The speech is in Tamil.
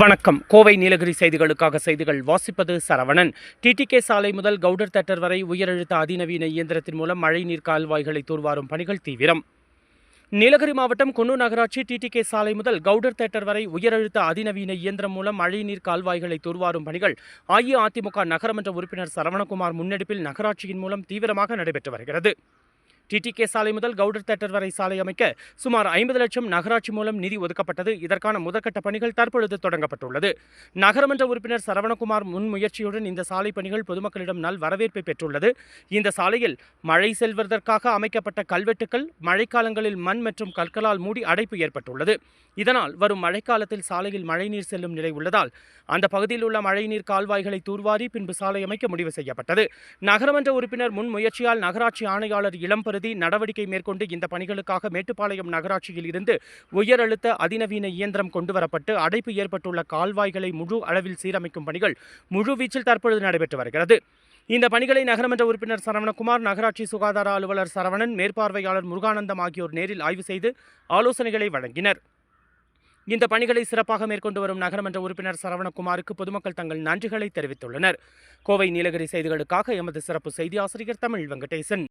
வணக்கம். கோவை நீலகிரி செய்திகளுக்காக செய்திகள் வாசிப்பது சரவணன். டிடிகே சாலை முதல் கவுடர் தேட்டர் வரை உயரழுத்த அதிநவீன இயந்திரத்தின் மூலம் மழைநீர் கால்வாய்களை தூர்வாரும் பணிகள் தீவிரம். நீலகிரி மாவட்டம் குன்னூர் நகராட்சி டிடிகே சாலை முதல் கவுடர் தேட்டர் வரை உயரழுத்த அதிநவீன இயந்திரம் மூலம் மழைநீர் கால்வாய்களை தூர்வாரும் பணிகள் அஇஅதிமுக நகரமன்ற உறுப்பினர் சரவணகுமார் முன்னெடுப்பில் நகராட்சியின் மூலம் தீவிரமாக நடைபெற்று வருகிறது. டிடிகே சாலை முதல் கவுடர் தேட்டர் வரை சாலை அமைக்க சுமார் ஐம்பது லட்சம் நகராட்சி மூலம் நிதி ஒதுக்கப்பட்டது. இதற்கான முதற்கட்ட பணிகள் தற்பொழுது தொடங்கப்பட்டுள்ளது. நகரமன்ற உறுப்பினர் சரவணகுமார் முன்முயற்சியுடன் இந்த சாலை பணிகள் பொதுமக்களிடம் நல் வரவேற்பை பெற்றுள்ளது. இந்த சாலையில் மழை செல்வதற்காக அமைக்கப்பட்ட கல்வெட்டுக்கள் மழைக்காலங்களில் மண் மற்றும் கற்களால் மூடி அடைப்பு ஏற்பட்டுள்ளது. இதனால் வரும் மழைக்காலத்தில் சாலையில் மழைநீர் செல்லும் நிலை உள்ளதால் அந்த பகுதியில் உள்ள மழைநீர் கால்வாய்களை தூர்வாரி பின்பு சாலை அமைக்க முடிவு செய்யப்பட்டது. நகரமன்ற உறுப்பினர் முன்முயற்சியால் நகராட்சி ஆணையாளர் கருதி நடவடிக்கை மேற்கொண்டு இந்த பணிகளுக்காக மேட்டுப்பாளையம் நகராட்சியில் இருந்து உயர் அழுத்த அதிநவீன இயந்திரம் கொண்டுவரப்பட்டு அடைப்பு ஏற்பட்டுள்ள கால்வாய்களை முழு அளவில் சீரமைக்கும் பணிகள் முழுவீச்சில் தற்பொழுது நடைபெற்று வருகிறது. இந்த பணிகளை நகரமன்ற உறுப்பினர் சரவணகுமார் நகராட்சி சுகாதார அலுவலர் சரவணன் மேற்பார்வையாளர் முருகானந்தம் ஆகியோர் நேரில் ஆய்வு செய்து ஆலோசனைகளை வழங்கினர். இந்த பணிகளை சிறப்பாக மேற்கொண்டு வரும் நகரமன்ற உறுப்பினர் சரவணகுமாருக்கு பொதுமக்கள் தங்கள் நன்றிகளை தெரிவித்துள்ளனர். கோவை நீலகிரி செய்திகளுக்காக எமது சிறப்பு செய்தி ஆசிரியர் தமிழ் வெங்கடேசன்.